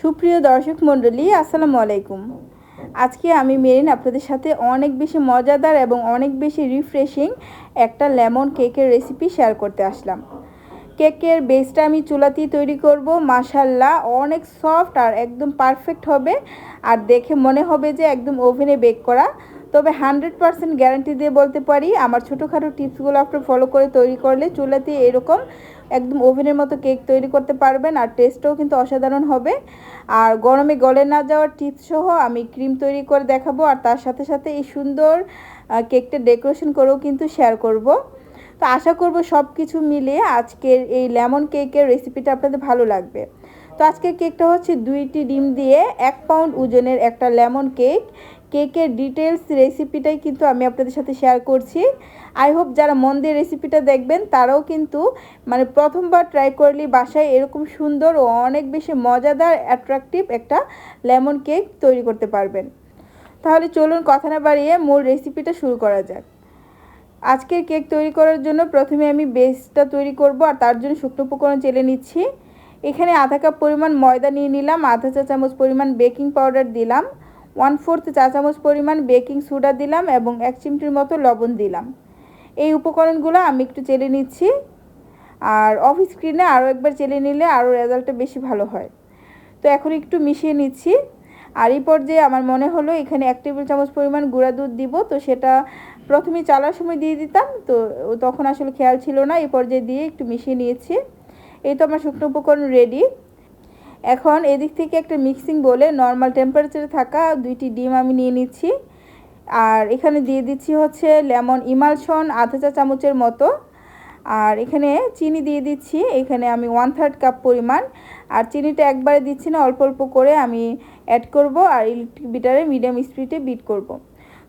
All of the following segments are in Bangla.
সুপ্রিয় দর্শক মণ্ডলী, আসসালামু আলাইকুম। আজকে আমি মেরিন আপনাদের সাথে অনেক বেশি মজাদার এবং অনেক বেশি রিফ্রেশিং একটা লেমন কেকের রেসিপি শেয়ার করতে আসলাম। কেকের বেসটা আমি চুলাতেই তৈরি করব। মাশাল্লাহ অনেক সফট আর একদম পারফেক্ট হবে। আর দেখে মনে হবে যে একদম ওভেনে বেক করা। তবে হান্ড্রেড পারসেন্ট গ্যারান্টি দিয়ে বলতে পারি, আমার ছোটোখাটো টিপসগুলো আপনি ফলো করে তৈরি করলে চুলাতে এরকম একদম ওভেনের মতো কেক তৈরি করতে পারবেন আর টেস্টও কিন্তু অসাধারণ হবে। আর গরমে গলে না যাওয়ার টিপস সহ আমি ক্রিম তৈরি করে দেখাবো আর তার সাথে সাথে এই সুন্দর কেকটা ডেকোরেশন করেও কিন্তু শেয়ার করব। তো আশা করব সব কিছু মিলিয়ে আজকের এই লেমন কেকের রেসিপিটা আপনাদের ভালো লাগবে। তো আজকের কেকটা হচ্ছে দুইটি ডিম দিয়ে এক পাউন্ড ওজনের একটা লেমন কেক কেকের ডিটেলস রেসিপিটাই কিন্তু আমি আপনাদের সাথে শেয়ার করছি। আই হোপ যারা মন দিয়ে রেসিপিটা দেখবেন, তারাও কিন্তু মানে প্রথমবার ট্রাই করলে বাসায় এরকম সুন্দর ও অনেক বেশি মজাদার অ্যাট্রাকটিভ একটা লেমন কেক তৈরি করতে পারবেন। তাহলে চলুন কথা না বাড়িয়ে মূল রেসিপিটা শুরু করা যাক। আজকের কেক তৈরি করার জন্য প্রথমে আমি বেসটা তৈরি করব আর তার জন্য শুকনো উপকরণ চেলে নিচ্ছি। এখানে আধা কাপ পরিমাণ ময়দা নিয়ে নিলাম, আধা চা চামচ পরিমাণ বেকিং পাউডার দিলাম। ওয়ান ফোর্থ চা চামচ পরিমাণ বেকিং সোডা দিলাম এবং এক চিমটির মতো লবণ দিলাম। এই উপকরণগুলো আমি একটু চেলে নিচ্ছি। আর অফ স্ক্রিনে আরও একবার চেলে নিলে আরও রেজাল্টটা বেশি ভালো হয়। তো এখন একটু মিশিয়ে নিচ্ছি। আর এই পর্যায়ে আমার মনে হলো এখানে এক টেবিল চামচ পরিমাণ গুঁড়া দুধ দিব, তো সেটা প্রথমে চালার সময় দিয়ে দিতাম, তো তখন আসলে খেয়াল ছিল না, এই পর্যায়ে দিয়ে একটু মিশিয়ে নিয়েছি। এই তো আমার শুকনো উপকরণ রেডি এখন এদিক থেকে একটা মিক্সিং বলে নর্মাল টেম্পারেচারে থাকা দুইটি ডিম আমি নিয়ে নিচ্ছি। আর এখানে দিয়ে দিচ্ছি হচ্ছে লেমন ইমালশন আধা চা চামচের মতো। আর এখানে চিনি দিয়ে দিচ্ছি, এখানে আমি ওয়ান থার্ড কাপ পরিমাণ। আর চিনিটা একবারে দিচ্ছি না, অল্প অল্প করে আমি অ্যাড করব আর ইলেকট্রিক বিটারে মিডিয়াম স্পিডে বিট করব।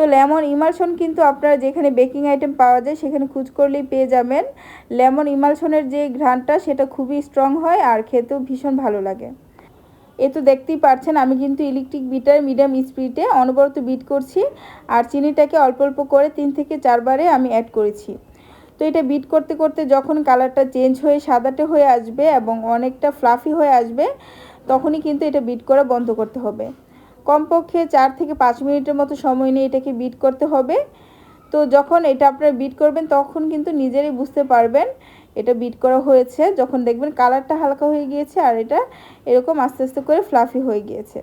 তো লেমন ইমালশন কিন্তু আপনারা যেখানে বেকিং আইটেম পাওয়া যায়, সেখানে খুঁজ করলেই পেয়ে যাবেন। লেমন ইমালশনের যে ঘ্রাণটা, সেটা খুবই স্ট্রং হয় আর খেতেও ভীষণ ভালো লাগে। এ তো দেখতেই পাচ্ছেন আমি কিন্তু ইলেকট্রিক বিটার মিডিয়াম স্পিডে অনবরত বিট করছি আর চিনিটাকে অল্প অল্প করে তিন থেকে চারবারে আমি অ্যাড করেছি। তো এটা বিট করতে করতে যখন কালারটা চেঞ্জ হয়ে সাদাটে হয়ে আসবে এবং অনেকটা ফ্লাফি হয়ে আসবে, তখনই কিন্তু এটা বিট করা বন্ধ করতে হবে। কমপক্ষে চার থেকে পাঁচ মিনিটের মতো সময় নিয়ে এটাকে বিট করতে হবে। তো যখন এটা আপনারা বিট করবেন, তখন কিন্তু নিজেরই বুঝতে পারবেন এটা বিট করা হয়েছে। যখন দেখবেন কালারটা হালকা হয়ে গিয়েছে আর এটা এরকম আস্তে আস্তে করে ফ্লাফি হয়ে গিয়েছে।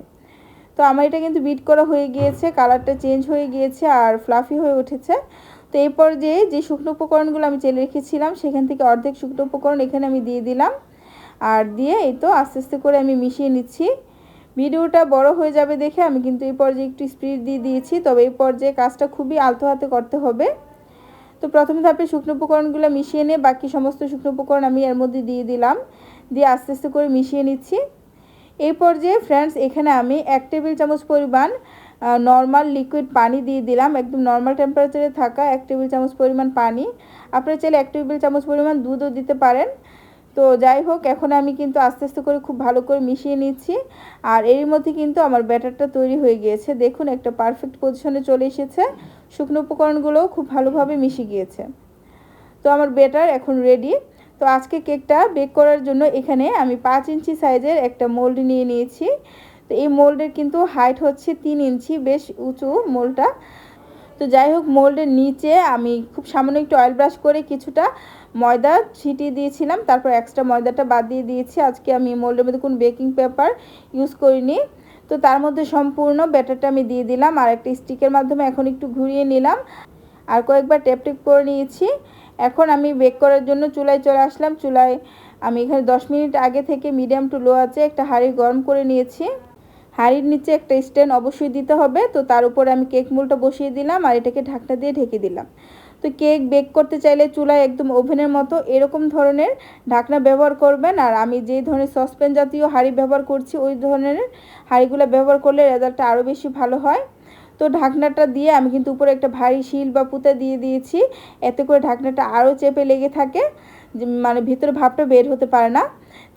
তো আমার এটা কিন্তু বিট করা হয়ে গিয়েছে কালারটা চেঞ্জ হয়ে গিয়েছে আর ফ্লাফি হয়ে উঠেছে। তো এই পর্যায়ে যে শুকনো উপকরণগুলো আমি চেলে রেখেছিলাম, সেখান থেকে অর্ধেক শুকনো উপকরণ এখানে আমি দিয়ে দিলাম। আর দিয়ে এই তো আস্তে আস্তে করে আমি মিশিয়ে নিচ্ছি। ভিডিওটা বড় হয়ে যাবে দেখে আমি কিন্তু এই পর্যায়ে একটু স্পিড দিয়ে দিয়েছি, তবে এই পর্যায়ে কাজটা খুবই আলতো হাতে করতে হবে। তো প্রথমে ধাপে শুকনো উপকরণগুলো মিশিয়ে নিয়ে বাকি সমস্ত শুকনো উপকরণ আমি এর মধ্যে দিয়ে দিলাম, দিয়ে আস্তে আস্তে করে মিশিয়ে নিচ্ছি। এই পর্যায়ে ফ্রেন্ডস এখানে আমি এক টেবিল চামচ পরিমাণ নর্মাল লিকুইড পানি দিয়ে দিলাম, একদম নর্মাল টেম্পারেচারে থাকা এক টেবিল চামচ পরিমাণ পানি। আপনারা চাইলে এক টেবিল চামচ পরিমাণ দুধও দিতে পারেন। তো যাই হোক, এখন আমি কিন্তু আস্তে আস্তে করে খুব ভালো করে মিশিয়ে নিচ্ছি। আর এর মধ্যে কিন্তু আমার ব্যাটারটা তৈরি হয়ে গিয়েছে। দেখুন, একটা পারফেক্ট পজিশনে চলে এসেছে। শুকনো উপকরণগুলোও খুব ভালোভাবে মিশে গিয়েছে। তো আমার ব্যাটার এখন রেডি তো আজকে কেকটা বেক করার জন্য এখানে আমি পাঁচ ইঞ্চি সাইজের একটা মোল্ড নিয়ে নিয়েছি। তো এই মোল্ডের কিন্তু হাইট হচ্ছে তিন ইঞ্চি, বেশ উঁচু মোল্ডটা তো যাই হোক মোল্ডের নিচে আমি খুব সামান্য একটু অয়েল ব্রাশ করে কিছুটা ময়দা ছিটিয়ে দিয়েছিলাম, তারপর এক্সট্রা ময়দাটা বাদ দিয়ে দিয়েছি। আজকে আমি মোল্ডের মধ্যে কোনো বেকিং পেপার ইউজ করিনি। তো তার মধ্যে সম্পূর্ণ ব্যাটারটা আমি দিয়ে দিলাম, আর একটা স্টিকের মাধ্যমে এখন একটু ঘুরিয়ে নিলাম। আর কয়েকবার টেপ টেপ করে নিয়েছি। এখন আমি বেক করার জন্য চুলায় চলে আসলাম। চুলায় আমি এখানে দশ মিনিট আগে থেকে মিডিয়াম টু লো আছে, একটা হাঁড়ি গরম করে নিয়েছি। হাঁড়ির নিচে একটা স্ট্যান্ড অবশ্যই দিতে হবে। তো তার উপরে আমি কেক মুলটা বসিয়ে দিলাম, আর এটাকে ঢাকনা দিয়ে ঢেকে দিলাম। তো কেক বেক করতে চাইলে চুলায় একদম ওভেনের মতো এরকম ধরনের ঢাকনা ব্যবহার করবেন। আর আমি যেই ধরনের সসপ্যান জাতীয় হাঁড়ি ব্যবহার করছি, ওই ধরনের হাঁড়িগুলো ব্যবহার করলে রেজাল্টটা আরও বেশি ভালো হয়। তো ঢাকনাটা দিয়ে আমি কিন্তু উপরে একটা ভারী শিল বা পুঁতে দিয়ে দিয়েছি। এতে করে ঢাকনাটা আরও চেপে লেগে থাকে। মানে ভিতরে ভাবটা বের হতে পারে না।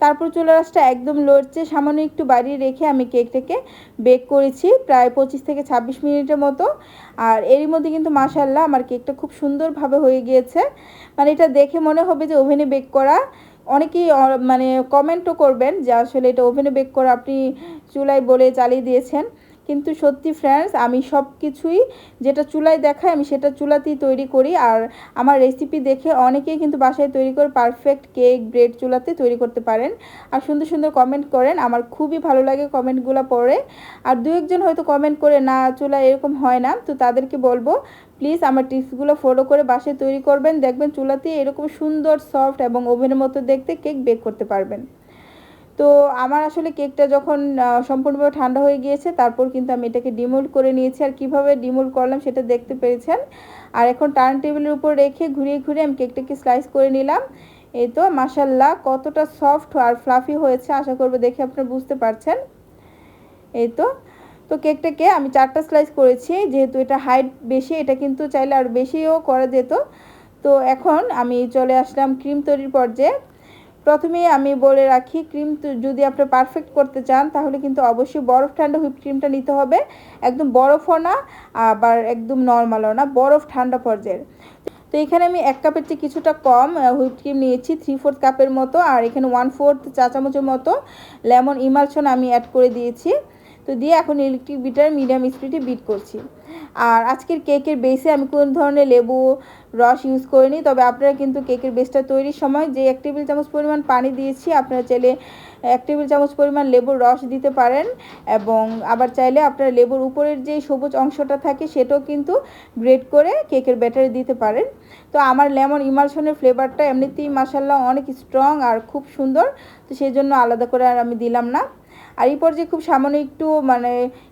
তারপর চুলা রাসটা একদম লড়ছে। সামান্য একটু বাড়িয়ে রেখে আমি কেকটাকে বেক করেছি, প্রায় পঁচিশ থেকে ছাব্বিশ মিনিটের মতো। আর এরই মধ্যে কিন্তু মাসাল্লাহ আমার কেকটা খুব সুন্দরভাবে হয়ে গিয়েছে। মানে এটা দেখে মনে হবে যে ওভেনে বেক করা। অনেকেই মানে কমেন্টও করবেন যে আসলে এটা ওভেনে বেক করে আপনি চুলায় বলে চালিয়ে দিয়েছেন। কিন্তু সত্যি ফ্রেন্ডস আমি সব কিছুই যেটা চুলায় দেখায় আমি সেটা চুলাতেই তৈরি করি। আর আমার রেসিপি দেখে অনেকেই কিন্তু বাসায় তৈরি করে পারফেক্ট কেক ব্রেড চুলাতে তৈরি করতে পারেন। আর সুন্দর সুন্দর কমেন্ট করেন, আমার খুবই ভালো লাগে কমেন্টগুলো পড়ে। আর দু একজন হয়তো কমেন্ট করে, না চুলা এরকম হয় না। তো তাদেরকে বলব প্লিজ আমার টিপসগুলো ফলো করে বাসায় তৈরি করবেন। দেখবেন চুলাতে এরকম সুন্দর সফট এবং ওভেনের মতো দেখতে কেক বেক করতে পারবেন। তো আমার আসলে কেকটা যখন সম্পূর্ণভাবে ঠান্ডা হয়ে গিয়েছে, তারপর কিন্তু আমি এটাকে ডিমোল্ড করে নিয়েছি আর কীভাবে ডিমোল্ড করলাম সেটা দেখতে পেরেছেন। আর এখন টার্ন টেবিলের উপর রেখে ঘুরিয়ে ঘুরিয়ে আমি কেকটাকে স্লাইস করে নিলাম। এই তো মাসাল্লাহ কতটা সফট আর ফ্লাফি হয়েছে, আশা করব দেখে আপনারা বুঝতে পারছেন। এই তো তো কেকটাকে আমি চারটা স্লাইস করেছি, যেহেতু এটা হাইট বেশি, এটা কিন্তু চাইলে আর বেশিও করা যেত। তো এখন আমি চলে আসলাম ক্রিম তৈরির পর্যায়ে। প্রথমে আমি বলে রাখি, ক্রিম যদি আপনি পারফেক্ট করতে চান, তাহলে কিন্তু অবশ্যই বরফ ঠান্ডা হুইপ ক্রিমটা নিতে হবে। একদম বরফও না, আবার একদম নর্মালও না, বরফ ঠান্ডা পর্যায়ের। তো এখানে আমি এক কাপের চেয়ে কিছুটা কম হুইপ ক্রিম নিয়েছি থ্রি ফোর্থ কাপের মতো, আর এখানে ওয়ান ফোর্থ চা চামচের মতো লেমন ইমালশন আমি অ্যাড করে দিয়েছি। তো দিয়ে এখন ইলেকট্রিক বিটার মিডিয়াম স্পিডে বিট করছি। আর আজকের কেকের বেসে আমি কোন ধরনের লেবু, রস ইউজ করিনি, তবে আপনারা কিন্তু কেকের বেসটা তৈরির সময় যে এক টেবিল চামচ পরিমাণ পানি দিয়েছি, আপনারা চাইলে এক টেবিল চামচ পরিমাণ লেবুর রস দিতে পারেন এবং আবার চাইলে আপনারা লেবুর উপরের যে সবুজ অংশটা থাকে সেটাও কিন্তু গ্রেট করে কেকের ব্যাটারে দিতে পারেন। তো আমার লেমন ইমালশনের ফ্লেভারটা এমনিতেই মাসাল্লাহ অনেক স্ট্রং আর খুব সুন্দর, তো সেই জন্য আলাদা করে আর আমি দিলাম না। আর এই পর্যায়ে খুব সামান্য একটু মানে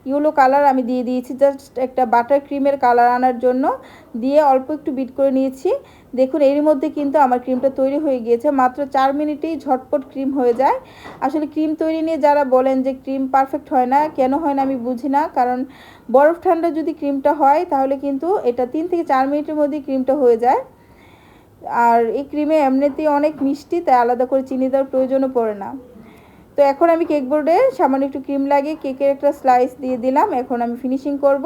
ইয়েলো কালার আমি দিয়ে দিয়েছি জাস্ট একটা বাটার ক্রিমের কালার আনার জন্য। দিয়ে অল্প একটু বিট করে নিয়েছি। দেখুন, এরই মধ্যে কিন্তু আমার ক্রিমটা তৈরি হয়ে গিয়েছে। মাত্র চার মিনিটেই ঝটপট ক্রিম হয়ে যায়। আসলে ক্রিম তৈরি নিয়ে যারা বলেন যে ক্রিম পারফেক্ট হয় না, কেন হয় না আমি বুঝি না। কারণ বরফ ঠান্ডা যদি ক্রিমটা হয়, তাহলে কিন্তু এটা তিন থেকে চার মিনিটের মধ্যেই ক্রিমটা হয়ে যায়। আর এই ক্রিমে এমনিতেই অনেক মিষ্টি, তাই আলাদা করে চিনি দেওয়ার প্রয়োজনও পড়ে না। তো এখন আমি কেক বোর্ডে সামান্য একটু ক্রিম লাগিয়ে কেকের একটা স্লাইস দিয়ে দিলাম। এখন আমি ফিনিশিং করব।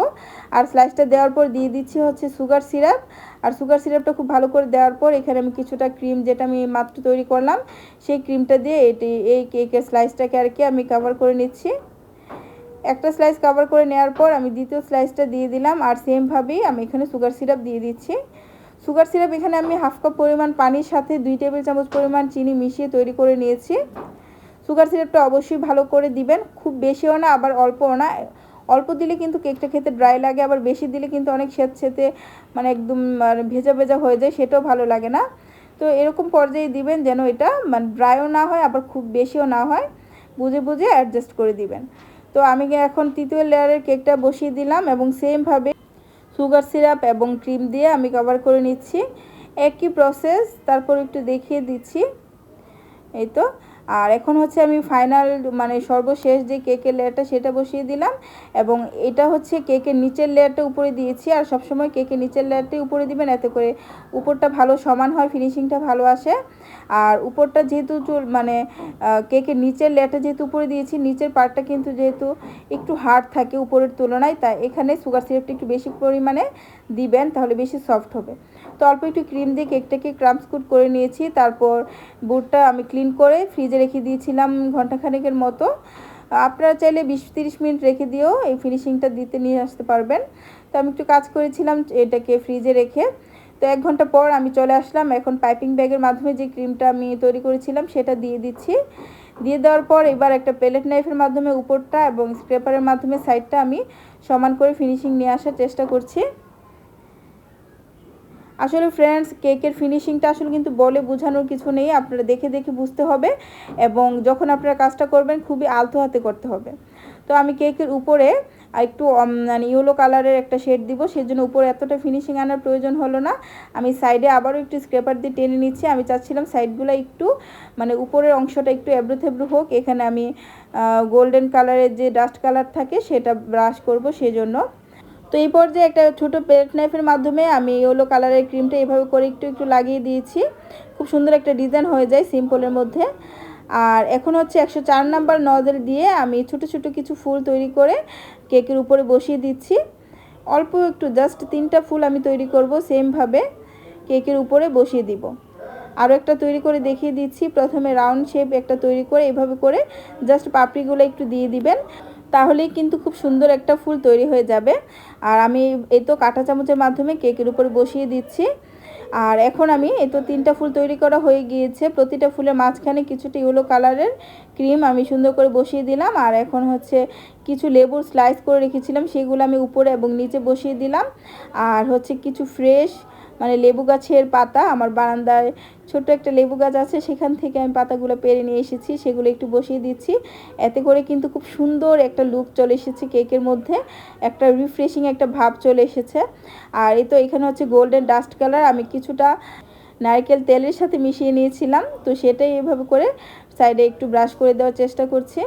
আর স্লাইসটা দেওয়ার পর দিয়ে দিচ্ছি হচ্ছে সুগার সিরাপ আর সুগার সিরাপটা খুব ভালো করে দেওয়ার পর এখানে আমি কিছুটা ক্রিম যেটা আমি মাত্র তৈরি করলাম, সেই ক্রিমটা দিয়ে এটি, এই কেকের স্লাইসটাকে আর কি আমি কাভার করে নিচ্ছি। একটা স্লাইস কাভার করে নেওয়ার পর আমি দ্বিতীয় স্লাইসটা দিয়ে দিলাম। আর সেমভাবেই আমি এখানে সুগার সিরাপ দিয়ে দিচ্ছি। সুগার সিরাপ এখানে আমি হাফ কাপ পরিমাণ পানির সাথে দুই টেবিল চামচ পরিমাণ চিনি মিশিয়ে তৈরি করে নিয়েছি। সুগার সিরাপটা অবশ্যই ভালো করে দিবেন। খুব বেশিও না, আবার অল্পও না। অল্প দিলে কিন্তু কেকটা খেতে ড্রাই লাগে, আবার বেশি দিলে কিন্তু অনেক সেত সেতে মানে একদম ভেজা ভেজা হয়ে যায়, সেটাও ভালো লাগে না। তো এরকম পর্যায়ে দিবেন যেন এটা মানে ড্রাইও না হয়, আবার খুব বেশিও না হয়। বুঝে বুঝে অ্যাডজাস্ট করে দিবেন। তো আমি এখন তৃতীয় লেয়ারের কেকটা বসিয়ে দিলাম এবং সেমভাবে সুগার সিরাপ এবং ক্রিম দিয়ে আমি কভার করে নিচ্ছি। একই প্রসেস তারপর একটু দেখিয়ে দিচ্ছি। এই তো। আর এখন হচ্ছে আমি ফাইনাল মানে সর্বশেষ যে কেকের লেয়ারটা সেটা বসিয়ে দিলাম এবং এটা হচ্ছে কেকের নিচের লেয়ারটা উপরে দিয়েছি আর সবসময় কেকের নিচের লেয়ারটাই উপরে দিবেন এতে করে উপরটা ভালো সমান হয় ফিনিশিংটা ভালো আসে। আর উপরটা যেহেতু চুল মানে কেকের নিচের লেয়ারটা যেহেতু উপরে দিয়েছি, নিচের পার্টটা কিন্তু যেহেতু একটু হার্ড থাকে উপরের তুলনায়, তাই এখানে সুগার সিরাপটা একটু বেশি পরিমাণে দিবেন, তাহলে বেশি সফট হবে। তো অল্প একটু ক্রিম দিয়ে কেকটাকে ক্রামস কুট করে নিয়েছি। তারপর বুটটা আমি ক্লিন করে ফ্রিজে রেখে দিয়েছিলাম ঘন্টাখানেকের মতো। আপনারা চাইলে বিশ তিরিশ মিনিট রেখে দিয়েও এই ফিনিশিংটা দিতে নিয়ে আসতে পারবেন। তো আমি একটু কাজ করেছিলাম এটাকে ফ্রিজে রেখে। তো এক ঘণ্টা পর আমি চলে আসলাম। এখন পাইপিং ব্যাগের মাধ্যমে যে ক্রিমটা আমি তৈরি করেছিলাম সেটা দিয়ে দিচ্ছি। দিয়ে দেওয়ার পর এবার একটা প্লেট নাইফের মাধ্যমে উপরটা এবং স্ক্রেপারের মাধ্যমে সাইডটা আমি সমান করে ফিনিশিং নিয়ে আসার চেষ্টা করছি। আসলে ফ্রেন্ডস কেকের ফিনিশিংটা আসলে কিন্তু বলে বোঝানোর কিছু নেই, আপনারা দেখে দেখে বুঝতে হবে এবং যখন আপনারা কাজটা করবেন খুবই আলতো হাতে করতে হবে। তো আমি কেকের উপরে একটু মানে ইয়েলো কালারের একটা শেড দিব, সেজন্য উপরে এতটা ফিনিশিং আনার প্রয়োজন হলো না। আমি সাইডে আবারও একটু স্ক্রেপার দিয়ে টেনে নিচ্ছি, আমি চাচ্ছিলাম সাইডগুলো একটু মানে উপরের অংশটা একটু এবড়ো থেবড়ো হোক, এখানে আমি গোল্ডেন কালারের যে ডাস্ট কালার থাকে সেটা ব্রাশ করব, সেজন্য তো এই পর্যায়ে একটা ছোটো পেলেট নাইফের মাধ্যমে আমি ইয়েলো কালারের ক্রিমটা এভাবে করে একটু একটু লাগিয়ে দিয়েছি। খুব সুন্দর একটা ডিজাইন হয়ে যায় সিম্পলের মধ্যে। আর এখন হচ্ছে একশো চার নাম্বার নজেল দিয়ে আমি ছোট ছোট কিছু ফুল তৈরি করে কেকের উপরে বসিয়ে দিচ্ছি। অল্প একটু জাস্ট তিনটা ফুল আমি তৈরি করব সেমভাবে কেকের উপরে বসিয়ে দিব। আরও একটা তৈরি করে দেখিয়ে দিচ্ছি। প্রথমে রাউন্ড শেপ একটা তৈরি করে এভাবে করে জাস্ট পাপড়িগুলো একটু দিয়ে দিবেন। তাহলেই কিন্তু খুব সুন্দর একটা ফুল তৈরি হয়ে যাবে। আর আমি এই তো কাঁটা চামচের মাধ্যমে কেকের উপর বসিয়ে দিচ্ছি। আর এখন আমি এই তো তিনটা ফুল তৈরি করা হয়ে গিয়েছে। প্রতিটা ফুলের মাঝখানে কিছুটা ইয়েলো কালারের ক্রিম আমি সুন্দর করে বসিয়ে দিলাম। আর এখন হচ্ছে কিছু লেবুর স্লাইস করে রেখেছিলাম, সেগুলো আমি উপরে এবং নিচে বসিয়ে দিলাম। আর হচ্ছে কিছু ফ্রেশ মানে লেবু গাছের পাতা, আমার বারান্দায় ছোট একটা লেবু গাছ আছে, সেখান থেকে আমি পাতাগুলো পেরে নিয়ে এসেছি, সেগুলো একটু বসিয়ে দিচ্ছি। এতে করে কিন্তু খুব সুন্দর একটা লুক চলে এসেছে কেকের মধ্যে, একটা রিফ্রেশিং একটা ভাব চলে এসেছে। আর এই তো এখানে হচ্ছে গোল্ডেন ডাস্ট কালার আমি কিছুটা নারকেল তেলের সাথে মিশিয়ে নিয়েছিলাম, তো সেটাই এভাবে করে সাইডে একটু ব্রাশ করে দেওয়ার চেষ্টা করছি।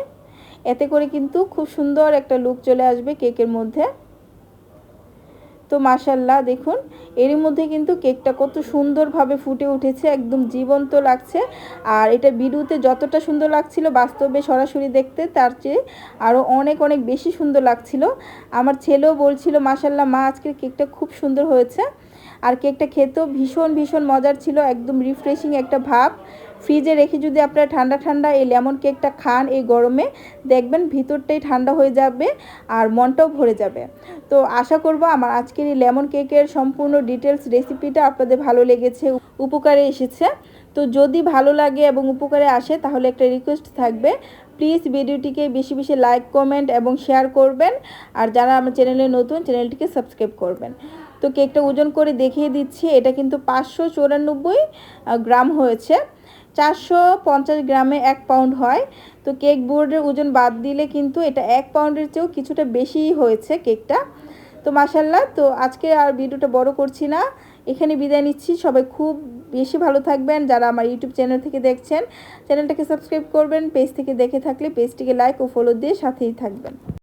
এতে করে কিন্তু খুব সুন্দর একটা লুক চলে আসবে কেকের মধ্যে। তো মাসাল্লাহ দেখুন এরই মধ্যে কিন্তু কেকটা কত সুন্দরভাবে ফুটে উঠেছে, একদম জীবন্ত লাগছে। আর এটা ভিডিওতে যতটা সুন্দর লাগছিল, বাস্তবে সরাসরি দেখতে, তার চেয়ে আরও অনেক অনেক বেশি সুন্দর লাগছিল। আমার ছেলেও বলছিল মাসাল্লাহ মা, আজকের কেকটা খুব সুন্দর হয়েছে। আর কেকটা খেতেও ভীষণ ভীষণ মজার ছিল, একদম রিফ্রেশিং একটা ভাব। ফ্রিজে রেখে যদি আপনারা ঠান্ডা ঠান্ডা এই লেমন কেকটা খান এই গরমে, দেখবেন ভিতরটাই ঠান্ডা হয়ে যাবে আর মনটাও ভরে যাবে। তো আশা করব আমার আজকের এই লেমন কেকের সম্পূর্ণ ডিটেলস রেসিপিটা আপনাদের ভালো লেগেছে, উপকারে এসেছে। তো যদি ভালো লাগে এবং উপকারে আসে, তাহলে একটা রিকোয়েস্ট থাকবে। প্লিজ ভিডিওটিকে বেশি বেশি লাইক, কমেন্ট এবং শেয়ার করবেন। আর যারা আমার চ্যানেলে নতুন, চ্যানেলটিকে সাবস্ক্রাইব করবেন। তো কেকটা ওজন করে দেখিয়ে দিচ্ছি, এটা কিন্তু পাঁচশো চৌরানব্বই গ্রাম হয়েছে। চারশো পঞ্চাশ গ্রামে এক পাউন্ড হয়। তো কেক বোর্ডের ওজন বাদ দিলে কিন্তু এটা এক পাউন্ডের চেয়েও কিছুটা বেশিই হয়েছে কেকটা। তো মাসাল্লাহ তো আজকে আর ভিডিওটা বড় করছি না। এখানে বিদায় নিচ্ছি। সবাই খুব বেশি ভালো থাকবেন। যারা আমার ইউটিউব চ্যানেল থেকে দেখছেন, চ্যানেলটাকে সাবস্ক্রাইব করবেন। পেজ থেকে দেখে থাকলে পেজটিকে লাইক ও ফলো দিয়ে সাথেই থাকবেন।